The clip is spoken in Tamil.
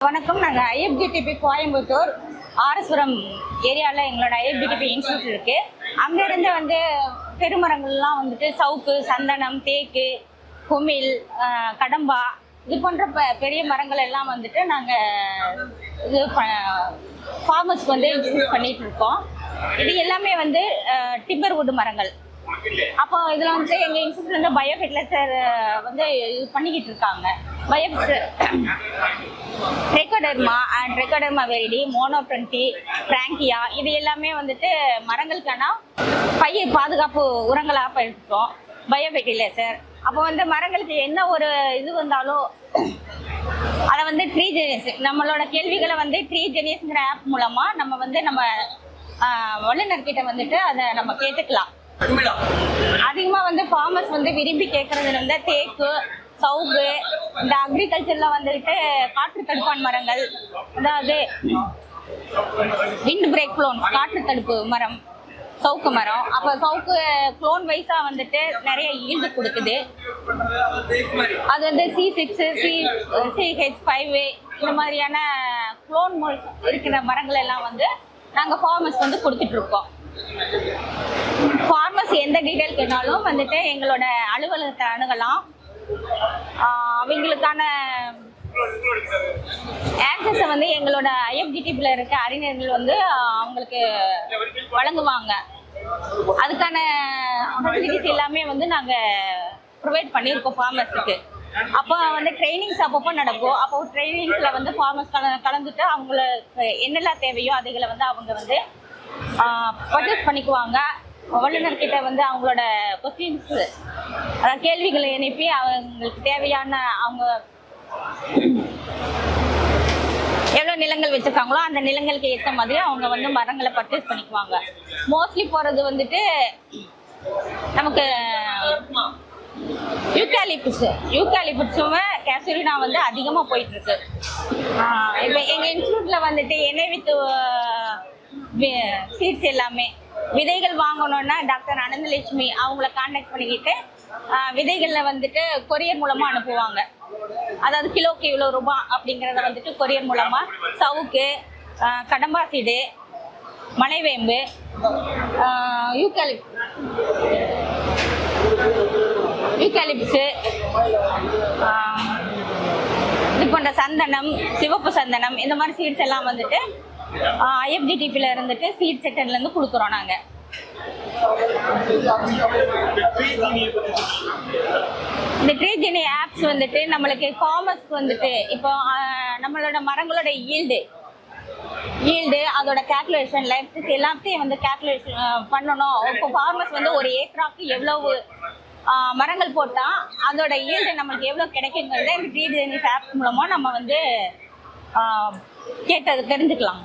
வணக்கம். நாங்கள் ஐஎஃப்டிடிபி கோயம்புத்தூர் ஆரஸ்புரம் ஏரியாவில் எங்களோட ஐஎஃப்டிடிபி இன்ஸ்டியூட் இருக்குது அங்கேருந்து வந்து பெருமரங்கள்லாம் வந்துட்டு சவுக்கு சந்தனம் தேக்கு குமிழ் கடம்பா இது போன்ற ப- பெரிய மரங்கள் எல்லாம் வந்துட்டு நாங்கள் இது ஃபார்மர்ஸ்க்கு வந்து இன்ஸ்டியூட் பண்ணிகிட்ருக்கோம் இருக்கோம். இது எல்லாமே வந்து டிம்பர் வுட் மரங்கள். அப்போ இதில் வந்து எங்கள் இன்ஸ்டியூட்ல இருந்து பயோ ஃபெர்டிலைசர் வந்து இது பண்ணிக்கிட்டு இருக்காங்க. Bio trichoderma and trichoderma viride மோனோட்வெண்ட்டி பிராங்கியா இது எல்லாமே வந்துட்டு மரங்களுக்கான பயிர் பாதுகாப்பு உரங்களாக பயன்படுத்துகிறோம் பயோ ஃபெர்டிலைசர் அப்போ வந்து மரங்களுக்கு என்ன ஒரு இது வந்தாலும் அதை வந்து ட்ரீ ஜெனியஸ் நம்மளோட கேள்விகளை வந்து ட்ரீ ஜெனியஸ்ங்கிற ஆப் மூலமாக நம்ம வந்து நம்ம வல்லுநர்கிட்ட வந்துட்டு அதை நம்ம கேட்டுக்கலாம். அதிகமாக வந்து ஃபார்மர்ஸ் வந்து விரும்பி கேட்கறது வந்து தேக்கு சவுக்கு இந்த அக்ரிகல்ச்சரில் வந்துட்டு காற்று தடுப்பான் மரங்கள். அதாவது விண்ட் பிரேக் க்ளோன் காற்று தடுப்பு மரம் சவுக்கு மரம். அப்போ சவுக்கு க்ளோன் வைஸாக வந்துட்டு நிறைய ஈல்டு கொடுக்குது. அது வந்து C six C CH five இந்த மாதிரியான க்ளோன் இருக்கிற மரங்கள் எல்லாம் வந்து நாங்கள் ஃபார்மர்ஸ் வந்து கொடுத்துட்ருக்கோம் ஃபார்மர்ஸ் எந்த டீட்டெயில் கேட்டாலும் வந்துட்டு எங்களோட அலுவலகத்தை அணுகலாம். அவங்களுக்கான ஆன்சர்ஸை வந்து எங்களோட ஐஎஃப்டிடிபியில் இருக்க அறிஞர்கள் வந்து அவங்களுக்கு வழங்குவாங்க. அதுக்கான ஃபெசிலிட்டிஸ் எல்லாமே வந்து நாங்கள் ப்ரொவைட் பண்ணியிருக்கோம் ஃபார்மர்ஸுக்கு அப்போ வந்து ட்ரைனிங்ஸ் அப்பப்போ நடக்கும். அப்போ ட்ரைனிங்ஸில் வந்து ஃபார்மர்ஸ் கல கலந்துட்டு அவங்களுக்கு என்னெல்லாம் தேவையோ அதுகளை வந்து அவங்க வந்து பர்ச்சேஸ் பண்ணிக்குவாங்க. வல்லுநர்கிட்ட வந்து அவங்களோட கொஸ்டின்ஸ் அதாவது கேள்விகளை அனுப்பி அவங்களுக்கு தேவையான அவங்க எவ்வளோ நிலங்கள் வச்சுருக்காங்களோ அந்த நிலங்களுக்கு ஏற்ற மாதிரி அவங்க வந்து மரங்களை பர்ச்சேஸ் பண்ணிக்குவாங்க. மோஸ்ட்லி போகிறது வந்துட்டு நமக்கு யூக்காலிப்ஸ் யூக்காலிப்ஸும் கேசரினா வந்து அதிகமாக போயிட்டுருக்கு. இப்போ எங்கள் இன்ஸ்டியூட்டில் வந்துட்டு எண்ணெய் வித்து சீட்ஸ் எல்லாமே விதைகள் வாங்கணும்னா டாக்டர் அனந்தலட்சுமி அவங்கள காண்டாக்ட் பண்ணிக்கிட்டு விதைகளில் வந்துட்டு கொரியர் மூலமாக அனுப்புவாங்க. அதாவது கிலோக்கு இவ்வளோ ரூபாய் அப்படிங்கிறத வந்துட்டு கொரியர் மூலமாக சவுக்கு கடம்பாசிடு கடம்பா சீடு மலைவேம்பு யூக்கலிப் யூக்கலிப்ஸு இது போன்ற சந்தனம் சிவப்பு சந்தனம் இந்த மாதிரி சீட்ஸ் எல்லாம் வந்துட்டு ஐஎஃப்டிடிபியில் இருந்துட்டு சீட் செக்டர்லேருந்து கொடுக்குறோம் நாங்கள் இந்த ட்ரீஜினி ஆப்ஸ் வந்துட்டு நம்மளுக்கு காமர்ஸ்க்கு வந்துட்டு இப்போ நம்மளோட மரங்களோட ஈல்டு ஈல்டு அதோட கேல்குலேஷன் லைஃப் எல்லாத்தையும் வந்து கேல்குலேஷன் பண்ணணும். இப்போ ஃபார்மர்ஸ் வந்து ஒரு ஏக்கராக்கு எவ்வளவு மரங்கள் போட்டால் அதோட ஈல்டு நம்மளுக்கு எவ்வளோ கிடைக்குங்கிறத இந்த ட்ரீ ஆப் மூலமாக நம்ம வந்து கேட்டது தெரிஞ்சுக்கலாம்.